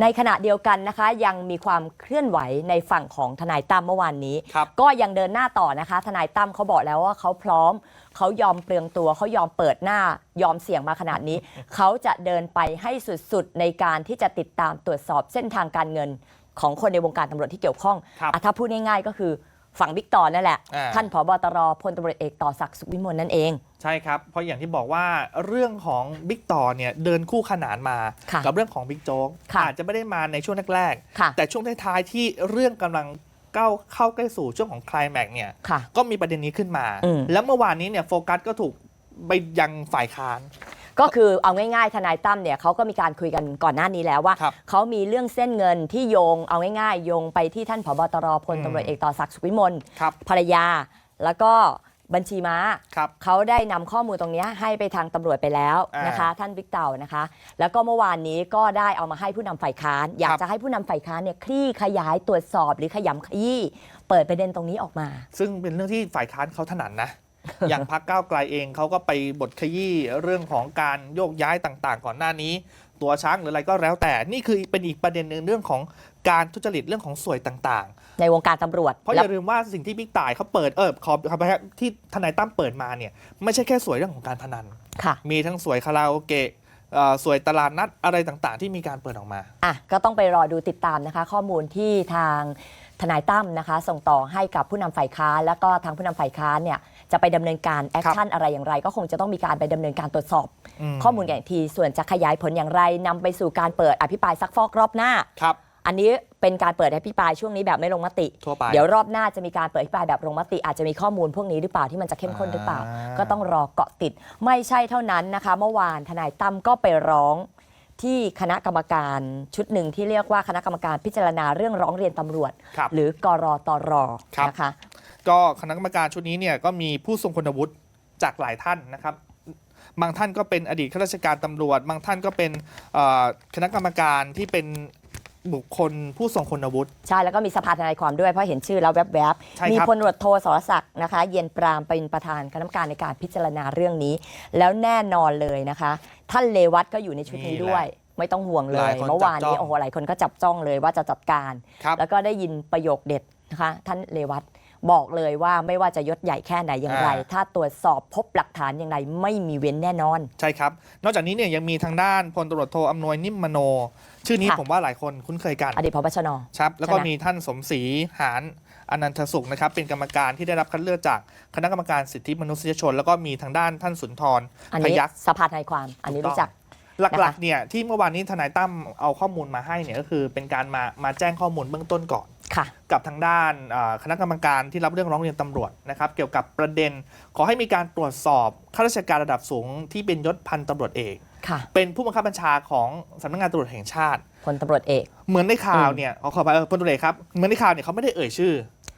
ในขณะเดียวกันนะคะ ยังมีความเคลื่อนไหวในฝั่งของทนายตั้มเมื่อวานนี้ ครับ ก็ยังเดินหน้าต่อนะคะ ทนายตั้มเขาบอกแล้วว่าเขาพร้อม เขายอมเปลืองตัว เขายอมเปิดหน้า ยอมเสี่ยงมาขนาดนี้ เขาจะเดินไปให้สุดๆ ในการที่จะติดตามตรวจสอบเส้นทางการเงินของคนในวงการตำรวจที่เกี่ยวข้องครับ อะถ้าพูดง่ายๆก็คือ ฝั่งบิ๊กต่อนั่นแหละ อ่า ท่านผบตรพลตำรวจเอกต่อศักดิ์สุขวิมลนั่นเอง ใช่ครับ เพราะอย่างที่บอกว่าเรื่องของบิ๊กต่อเนี่ยเดินคู่ขนานมา ค่ะกับเรื่องของบิ๊กโจ๊กค่ะ อาจจะไม่ได้มาในช่วงแรกค่ะ ๆแต่ช่วงท้ายๆที่เรื่องกำลังก้าวเข้าใกล้สู่ช่วงของไคลแม็กซ์เนี่ย ค่ะ ก็มีประเด็นนี้ขึ้นมา อืม แล้วเมื่อวานนี้เนี่ยโฟกัสก็ถูกไปยังฝ่ายค้าน ก็คือเอาง่ายๆ ทนายตั้มเนี่ยเขาก็มีการคุยกันก่อนหน้านี้แล้วว่าครับ เขามีเรื่องเส้นเงินที่โยงเอาง่ายๆ โยงไปที่ท่านผบตรพลอืมตำรวจเอกต่อศักดิ์สุขวิมลครับภรรยา แล้วก็บัญชีม้า ครับ เขาได้นำข้อมูลตรงเนี้ยให้ไปทางตำรวจไปแล้วอ่านนะคะ ท่านบิ๊กเต่านะคะ แล้วก็เมื่อวานนี้ก็ได้เอามาให้ผู้นำฝ่ายค้าน อยากครับจะให้ผู้นำฝ่ายค้านเนี่ยคลี่ขยายตรวจสอบหรือขยำขยี้เปิดประเด็นตรงนี้ออกมา ซึ่งเป็นเรื่องที่ฝ่ายค้านเขาถนัดนะ อย่างพักก้าวไกลเองเขาก็ไปบทขยี้เรื่องของการโยกย้ายต่างๆ ก่อนหน้านี้ ตัวช้างหรืออะไรก็แล้วแต่นี่คือเป็นอีกประเด็นหนึ่งเรื่องของการทุจริตเรื่องของสวยต่างในวงการตำรวจๆเพราะอแล้วย่าลืมว่าสิ่งที่บิ๊กต่ายเขาเปิดเออขอขอไปครับที่ทนายตั้มเปิดมาเนี่ยไม่ใช่แค่สวยเรื่องของการพนันค่ะมีทั้งสวยคาราโอเกะเอ่อสวยตลาดนัดอะไรต่างๆ ที่มีการเปิดออกมาอะก็ต้องไปรอดูติดตามนะคะ ข้อมูลที่ทาง ทนายตั้มนะคะ ส่งต่อให้กับผู้นำฝ่ายค้านแล้วก็ทางผู้นำฝ่ายค้านเนี่ยจะไปดำเนินการแอคชั่นอะไรอย่างไร ก็คงจะต้องมีการไปดำเนินการตรวจสอบอืมข้อมูลอย่างทีส่วนจะขยายผลอย่างไรนำไปสู่การเปิดอภิปรายซักฟอกรอบหน้าครับอันนี้เป็นการเปิดอภิปรายช่วงนี้แบบไม่ลงมติทั่วไปเดี๋ยวรอบหน้าจะมีการเปิดอภิปรายแบบลงมติ อาจจะมีข้อมูลพวกนี้หรือเปล่าที่มันจะเข้มข้นหรือเปล่าอ่าก็ต้องรอเกาะติด ไม่ใช่เท่านั้นนะคะ เมื่อวานทนายตั้มก็ไปร้อง ที่คณะกรรมการชุดหนึ่งที่เรียกว่าคณะกรรมการพิจารณาเรื่องร้องเรียนตำรวจ ครับหรือกรตรครับ นะคะ ก็คณะกรรมการชุดนี้เนี่ยก็มีผู้ทรงคุณวุฒิจากหลายท่านนะครับ บางท่านก็เป็นอดีตข้าราชการตำรวจ บางท่านก็เป็นเอ่อคณะกรรมการที่เป็น บุคคลผู้ทรงคุณวุฒิ ใช่แล้วก็มีสภาทนายความด้วยเพราะเห็นชื่อแล้วแวบใช่ๆมีครับพลตำรวจโทสรศักดิ์นะคะ เย็นปรามเป็นประธานคณะกรรมการในการพิจารณาเรื่องนี้ แล้วแน่นอนเลยนะคะ ท่านเลวัตก็อยู่ในชุดนี้ด้วย ไม่ต้องห่วงเลหลายยคนเมื่อวานจับจ้นี้อง โอ้โหหลายคนก็จับจ้องเลยว่าจะจัดการ ครับ แล้วก็ได้ยินประโยคเด็ดนะคะ ท่านเลวัต บอกเลยว่าไม่ว่าจะยศใหญ่แค่ไหนอย่างไร อ่า ถ้าตรวจสอบพบหลักฐานอย่างไรไม่มีเว้นแน่นอน ใช่ครับ นอกจากนี้เนี่ยยังมีทางด้านพลตำรวจโทอำนวยนิมมโน ชื่อนี้ค่ะ ผมว่าหลายคนคุ้นเคยกันอดีตพบชน ครับแล้วก็ใช่ไหม มีท่านสมศรีหานอนันทสุขนะครับ เป็นกรรมการที่ได้รับคัดเลือกจากคณะกรรมการสิทธิมนุษยชน แล้วก็มีทางด้านท่านสุนทรอันพนี้ยักษ์สภาทนายความ อันนี้ถูกต้องรู้จัก หลักนะคะ ๆเนี่ยที่เมื่อวานนี้ทนายตั้มเอาข้อมูลมาให้เนี่ยก็คือเป็นการมามาแจ้งข้อมูลเบื้องต้นก่อนค่ะ กับทางด้านอ่าคณะกรรมการที่รับเรื่องร้องเรียนตำรวจนะครับ เกี่ยวกับประเด็น ขอให้มีการตรวจสอบข้าราชการระดับสูงที่เป็นยศพันตำรวจเอกค่ะเป็นผู้บังคับบัญชาของสำนักงานตำรวจแห่งชาติพลตำรวจเอก เหมือนในข่าวอืมเนี่ยขอขอไปเออพลตุเอกครับเหมือนในข่าวเนี่ยเขาไม่ได้เอ่ยชื่อ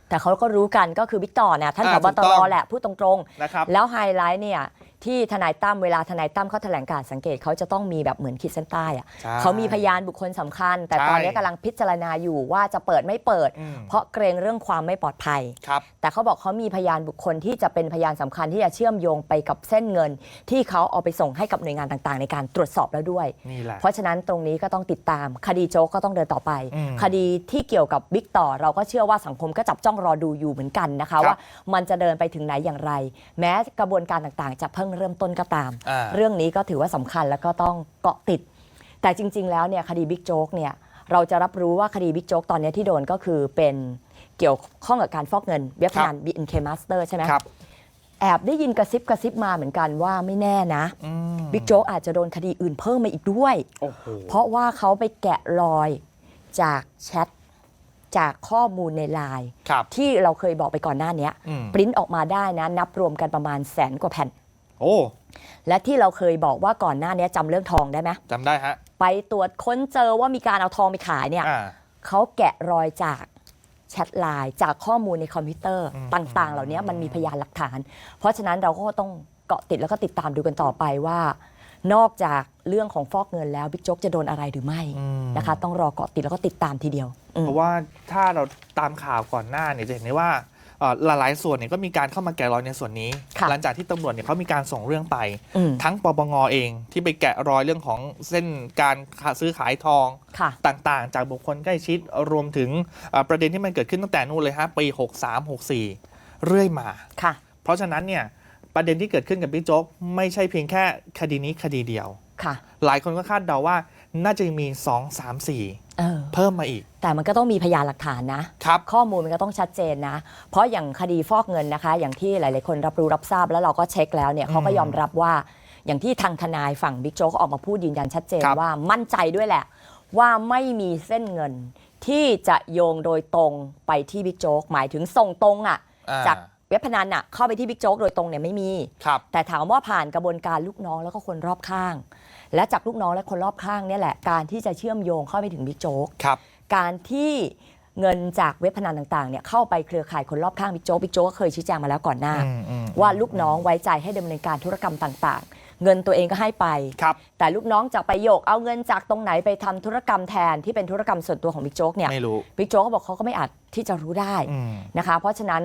แต่เขาก็รู้กันก็คือบิ๊กต่อเนี่ยท่านผอ่าบถูตกต้รองแหละพูดตรงนะครับๆแล้วไฮไลท์เนี่ย ที่ทนายตั้มเวลาทนายตั้มเขาแถลงการสังเกตเขาจะต้องมีแบบเหมือนขีดเส้นใต้อะใช่เขามีพยานบุคคลสำคัญ แต่ใช่ตอนนี้กำลังพิจารณาอยู่ว่าจะเปิดไม่เปิด อืมเพราะเกรงเรื่องความไม่ปลอดภัย ครับ แต่เขาบอกเขามีพยานบุคคลที่จะเป็นพยานสำคัญที่จะเชื่อมโยงไปกับเส้นเงิน ที่เขาเอาไปส่งให้กับหน่วยงานต่างๆ ในการตรวจสอบแล้วด้วย นี่แหละ เพราะฉะนั้นตรงนี้ก็ต้องติดตาม คดีโจ๊กก็ต้องเดินต่อไป อืมคดีที่เกี่ยวกับบิ๊กต่อเราก็เชื่อว่าสังคมก็จับจ้องรอดูอยู่เหมือนกันนะครัคะบว่ามันจะเดินไปถึงไหนอย่างไร แม้กระบวนการต่างๆ จะเพิ่งเริ่มต้นก็ตาม อ่า เรื่องนี้ก็ถือว่าสำคัญแล้วก็ต้องเกาะติด แต่จริง ๆ แล้วเนี่ยคดีบิ๊กโจ๊กเนี่ยเราจะรับรู้ว่าคดีบิ๊กโจ๊กตอนนี้ที่โดนก็คือเป็นเกี่ยวข้องกับการฟอกเงินเว็บพนัน BNK Master ใช่ไหมครับ แอบได้ยินกระซิบกระซิบมาเหมือนกันว่าไม่แน่นะอืมบิ๊กโจ๊กอาจจะโดนคดีอื่นเพิ่มมาอีกด้วย โอ้โหเพราะว่าเขาไปแกะรอยจากแชทจากข้อมูลในไลน์ครับ ที่เราเคยบอกไปก่อนหน้านี้อืม ปริ้นออกมาได้นะ นับรวมกันประมาณแสนกว่าแผ่น โอ้และที่เราเคยบอกว่าก่อนหน้านี้จำเรื่องทองได้ไหมจำได้ฮะไปตรวจค้นเจอว่ามีการเอาทองไปขายเนี่ยอ่า เขาแกะรอยจากแชทไลน์จากข้อมูลในคอมพิวเตอร์อืม ต่างๆ เหล่านี้มันมีพยานหลักฐาน เพราะฉะนั้นเราก็ต้องเกาะติดแล้วก็ติดตามดูกันต่อไปว่า นอกจากเรื่องของฟอกเงินแล้วบิ๊กโจ๊กจะโดนอะไรหรือไม่อืม นะคะ ต้องรอเกาะติดแล้วก็ติดตามทีเดียวอืม เพราะว่าถ้าเราตามข่าวก่อนหน้าเนี่ยจะเห็นได้ว่าเอ่อ หลายๆส่วนเนี่ยก็มีการเข้ามาแกะรอยในส่วนนี้ค่ะหลังจากที่ตำรวจเนี่ยเขามีการส่งเรื่องไปอืมทั้งปปงเองที่ไปแกะรอยเรื่องของเส้นการซื้อขายทองค่ะต่างๆ จากบุคคลใกล้ชิดรวมถึงเอ่อประเด็นที่มันเกิดขึ้นตั้งแต่นู่นเลยฮะปี 63 64 เรื่อยมาค่ะเพราะฉะนั้นเนี่ยประเด็นที่เกิดขึ้นกับบิ๊กโจ๊กไม่ใช่เพียงแค่คดีนี้คดีเดียวค่ะหลายคนก็คาดเดาว่า น่าจะมี 2 3 4 เออ เพิ่มมาอีก แต่มันก็ต้องมีพยานหลักฐานนะ ครับ ข้อมูลมันก็ต้องชัดเจนนะ เพราะอย่างคดีฟอกเงินนะคะ อย่างที่หลาย ๆ คนรับรู้รับทราบแล้วเราก็เช็คแล้วเนี่ยเขาก็ยอมรับว่า อย่างที่ทางทนายฝั่งบิ๊กโจ๊กออกมาพูดยืนยันชัดเจนครับ ว่ามั่นใจด้วยแหละ ว่าไม่มีเส้นเงินที่จะโยงโดยตรงไปที่บิ๊กโจ๊กหมายถึงส่งตรงอะ อ่าจาก เว็บพนันอะเข้าไปที่บิ๊กโจ๊กโดยตรงเนี่ยไม่มี ครับแต่ถามว่าผ่านกระบวนการลูกน้องแล้วก็คนรอบข้าง และจากลูกน้องและคนรอบข้างเนี่ยแหละการที่จะเชื่อมโยงเข้าไปถึงบิ๊กโจ๊ก ครับ การที่เงินจากเว็บพนันต่างๆเนี่ยเข้าไปเครือข่ายคนรอบข้างบิ๊กโจ๊กบิ๊กโจ๊กก็เคยชี้แจงมาแล้วก่อนหน้า อืมอืมว่าลูกน้องไว้ใจให้ดำเนินการธุรกรรมต่างๆ เงินตัวเองก็ให้ไป ครับ แต่ลูกน้องจะไปโยกเอาเงินจากตรงไหนไปทำธุรกรรมแทนที่เป็นธุรกรรมส่วนตัวของบิ๊กโจ๊กเนี่ยไม่รู้บิ๊กโจ๊กก็บอกเขาก็ไม่อาจที่จะรู้ได้อืม นะคะเพราะฉะนั้น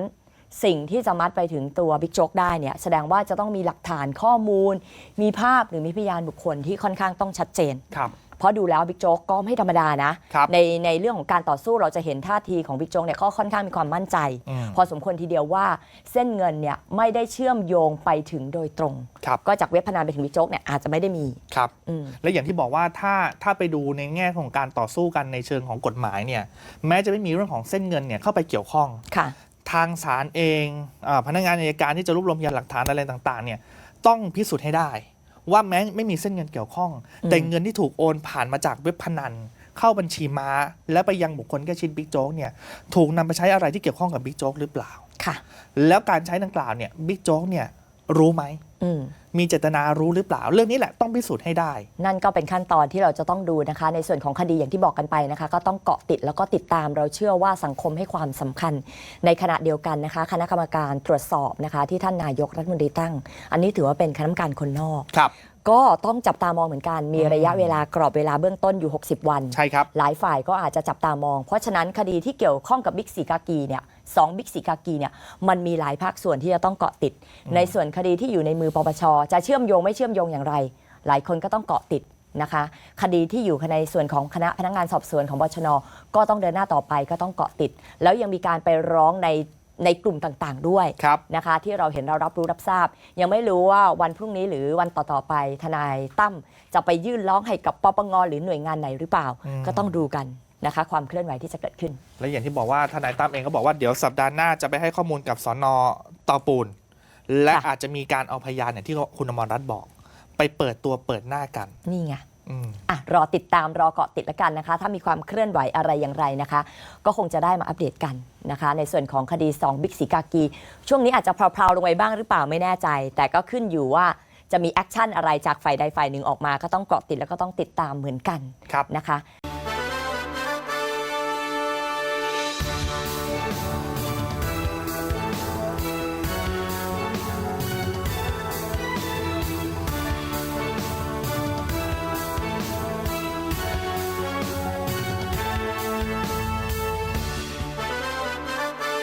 สิ่งที่จะมัดไปถึงตัวบิ๊กโจ๊กได้เนี่ยแสดงว่าจะต้องมีหลักฐานข้อมูล มีภาพหรือมีพยานบุคคลที่ค่อนข้างต้องชัดเจน ครับ เพราะดูแล้วบิ๊กโจ๊กก็ไม่ธรรมดานะ ครับในในเรื่องของการต่อสู้เราจะเห็นท่าทีของบิ๊กโจ๊กเนี่ยก็ค่อนข้างมีความมั่นใจ อืม พอสมควรทีเดียวว่าเส้นเงินเนี่ยไม่ได้เชื่อมโยงไปถึงโดยตรง ครับ ก็จากเว็บพนันไปถึงบิ๊กโจ๊กเนี่ยอาจจะไม่ได้มีครับ อืม และอย่างที่บอกว่าถ้าถ้าไปดูในแง่ของการต่อสู้กันในเชิงของกฎหมายเนี่ย แม้จะไม่มีเรื่องของเส้นเงินเนี่ยเข้าไปเกี่ยวข้อง ค่ะ ทางศาลเองอาพนักงานอัยการที่จะรวบรวมพยานหลักฐานอะไรต่างๆเนี่ยต้องพิสูจน์ให้ได้ ว่าแม้ไม่มีเส้นเงินเกี่ยวข้องอืมแต่เงินที่ถูกโอนผ่านมาจากเว็บพนัน เข้าบัญชีม้า และไปยังบุคคลใกล้ชิดบิ๊กโจ๊กเนี่ยถูกนำไปใช้อะไรที่เกี่ยวข้องกับบิ๊กโจ๊กหรือเปล่าค่ะ แล้วการใช้ดังกล่าวเนี่ยบิ๊กโจ๊กเนี่ยรู้ไหมอื มมีเจตนารู้หรือเปล่า เรื่องนี้แหละต้องพิสูจน์ให้ได้ นั่นก็เป็นขั้นตอนที่เราจะต้องดูนะคะ ในส่วนของคดีอย่างที่บอกกันไปนะคะ ก็ต้องเกาะติดแล้วก็ติดตามเราเชื่อว่าสังคมให้ความสำคัญ ในขณะเดียวกันนะคะ คณะกรรมการตรวจสอบนะคะ ที่ท่านนายกรัฐมนตรีตั้ง อันนี้ถือว่าเป็นคณะกรรมการคนนอกครับ ก็ต้องจับตามองเหมือนกัน มีระยะเวลากรอบเวลาเบื้องต้นอยู่ 60 วัน ใช่ครับ หลายฝ่ายก็อาจจะจับตามอง เพราะฉะนั้นคดีที่เกี่ยวข้องกับบิ๊กซีกากีเนี่ยสองบิ๊กซีกากีเนี่ยมันมีหลายภาคส่วนที่จะต้องเกาะติด ในส่วนคดีที่อยู่ในมือปปชจะเชื่อมโยงไม่เชื่อมโยงอย่างไร หลายคนก็ต้องเกาะติดนะคะ คดีที่อยู่ในส่วนของคณะพนักงานสอบสวนของบชน ก็ต้องเดินหน้าต่อไปก็ต้องเกาะติด แล้วยังมีการไปร้องใน ในกลุ่มต่างๆ ด้วยครับนะคะ ที่เราเห็นเรารับรู้รับทราบ ยังไม่รู้ว่าวันพรุ่งนี้หรือวันต่อๆไปทนายตั้มจะไปยื่นร้องให้กับปปงหรือหน่วยงานไหนหรือเปล่าอืมก็ต้องดูกันนะคะ ความเคลื่อนไหวที่จะเกิดขึ้น และอย่างที่บอกว่าทนายตั้มเองก็บอกว่าเดี๋ยวสัปดาห์หน้าจะไปให้ข้อมูลกับสอนอเตาปูน และค่ะอาจจะมีการเอาพยานเนี่ยที่คุณอมรรัตน์บอก ไปเปิดตัวเปิดหน้ากันนี่ไง อืมอะรอติดตามรอเกาะติดแล้วกันนะคะ ถ้ามีความเคลื่อนไหวอะไรอย่างไรนะคะ ก็คงจะได้มาอัปเดตกันนะคะ ในส่วนของคดี2บิ๊กสีกากี ช่วงนี้อาจจะเพลาๆลงไปบ้างหรือเปล่าไม่แน่ใจ แต่ก็ขึ้นอยู่ว่าจะมีแอคชั่นอะไรจากฝ่ายใดฝ่ายหนึ่งออกมา ก็ต้องเกาะติดแล้วก็ต้องติดตามเหมือนกันครับนะคะ